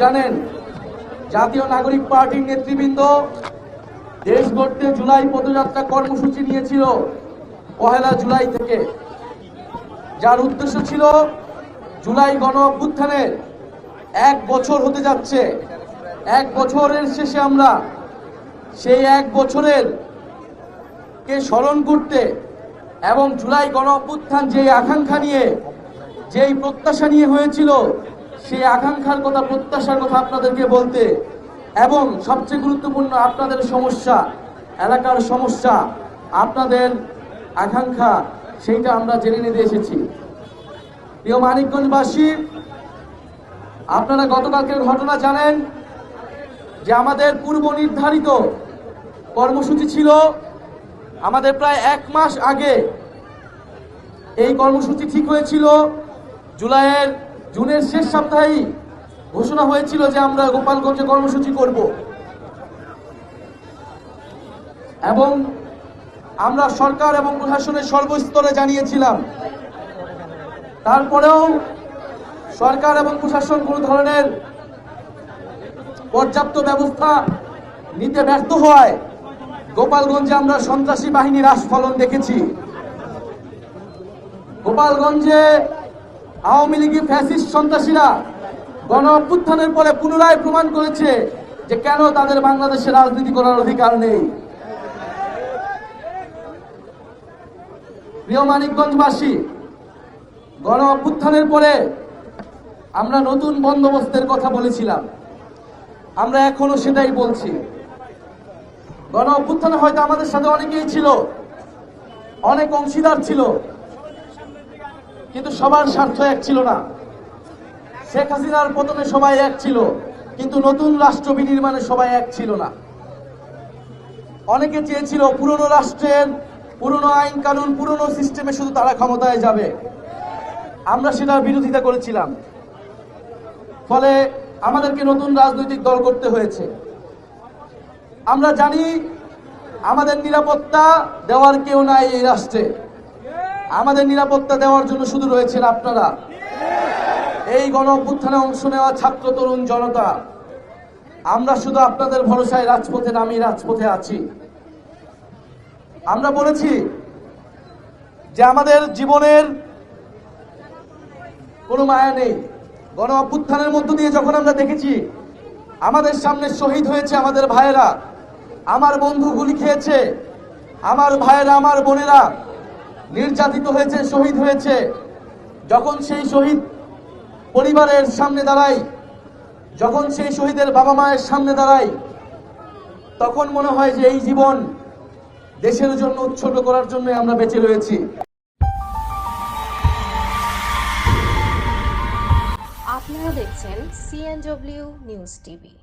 জানেন, জাতীয় নাগরিক পার্টির নেতৃবৃন্দ দেশ গড়তে জুলাই পদযাত্রা কর্মসূচি নিয়েছিল পহেলা জুলাই থেকে। যার উদ্দেশ্য ছিল জুলাই গণ অভ্যুত্থানের এক বছর হতে যাচ্ছে। এক বছরের শেষে আমরা সেই এক বছরের কে স্মরণ করতে এবং জুলাই গণ অভ্যুত্থান যে আকাঙ্ক্ষা নিয়ে, যেই প্রত্যাশা নিয়ে হয়েছিল সেই আকাঙ্ক্ষার কথা, প্রত্যাশার কথা আপনাদেরকে বলতে, এবং সবচেয়ে গুরুত্বপূর্ণ আপনাদের সমস্যা, এলাকার সমস্যা, আপনাদের আকাঙ্ক্ষা, সেইটা আমরা জেনে নিতে এসেছি। প্রিয় মানিকগঞ্জবাসী, আপনারা গতকালকের ঘটনা জানেন যে আমাদের পূর্ব নির্ধারিত কর্মসূচি ছিল আমাদের প্রায় এক মাস আগে। এই কর্মসূচি ঠিক হয়েছিল জুলাইয়ের জুনের শেষ সপ্তাহেই ঘোষণা হয়েছিল যে আমরা গোপালগঞ্জে কর্মসূচি করব। এবং আমরা সরকার এবং প্রশাসনের সর্বস্তরে জানিয়েছিলাম। তারপরেও সরকার এবং প্রশাসন কোনো ধরনের পর্যাপ্ত ব্যবস্থা নিতে ব্যর্থ হওয়ায় গোপালগঞ্জে আমরা সন্ত্রাসী বাহিনীর আস্ফলন দেখেছি। গোপালগঞ্জে আওয়ামী লীগের ফ্যাসিস্ট সন্ত্রাসীরা গণ অভ্যুত্থানের পরে পুনরায় প্রমাণ করেছে যে কেন তাদের বাংলাদেশে রাজনীতি করার অধিকার নেই। প্রিয় মানিকগঞ্জবাসী গণ অভ্যুত্থানের পরে আমরা নতুন বন্দোবস্তের কথা বলেছিলাম। আমরা এখনও সেটাই বলছি। গণ অভ্যুত্থানে হয়তো আমাদের সাথে অনেকেই ছিল, অনেক অংশীদার ছিল কিন্তু সবার স্বার্থ এক ছিল না। শেখ হাসিনার পতনে সবাই এক ছিল, কিন্তু নতুন রাষ্ট্র বিনির্মাণে সবাই এক ছিল না। অনেকে চেয়েছিল পুরনো রাষ্ট্রের পুরনো আইন কানুন, পুরনো সিস্টেমে শুধু তারা ক্ষমতায় যাবে। আমরা সেটার বিরোধিতা করেছিলাম। ফলে আমাদেরকে নতুন রাজনৈতিক দল করতে হয়েছে। আমরা জানি আমাদের নিরাপত্তা দেওয়ার কেউ নাই এই রাষ্ট্রে। আমাদের নিরাপত্তা দেওয়ার জন্য শুধু রয়েছেন আপনারা। এই গণ অভ্যুত্থানে অংশ নেওয়া ছাত্র, তরুণ জনতা, আমরা শুধু আপনাদের ভরসায় রাজপথে নামি রাজপথে আছি। আমরা বলেছি যে আমাদের জীবনের কোনো মায়া নেই। গণ অভ্যুত্থানের মধ্য দিয়ে যখন আমরা দেখেছি, আমাদের সামনে শহীদ হয়েছে আমাদের ভাইয়েরা। আমার বন্ধু গুলি খেয়েছে। আমার ভাইয়েরা, আমার বোনেরা নির্যাতিত হয়েছে, শহীদ হয়েছে। যখন সেই শহীদ পরিবারের সামনে দাঁড়াই যখন সেই শহীদের বাবা মায়ের সামনে দাঁড়াই তখন মনে হয় যে এই জীবন দেশের জন্য উৎসর্গ করার জন্য আমরা বেঁচে রয়েছি। আপনারা দেখছেন সিএনডব্লিউ নিউজ টিভি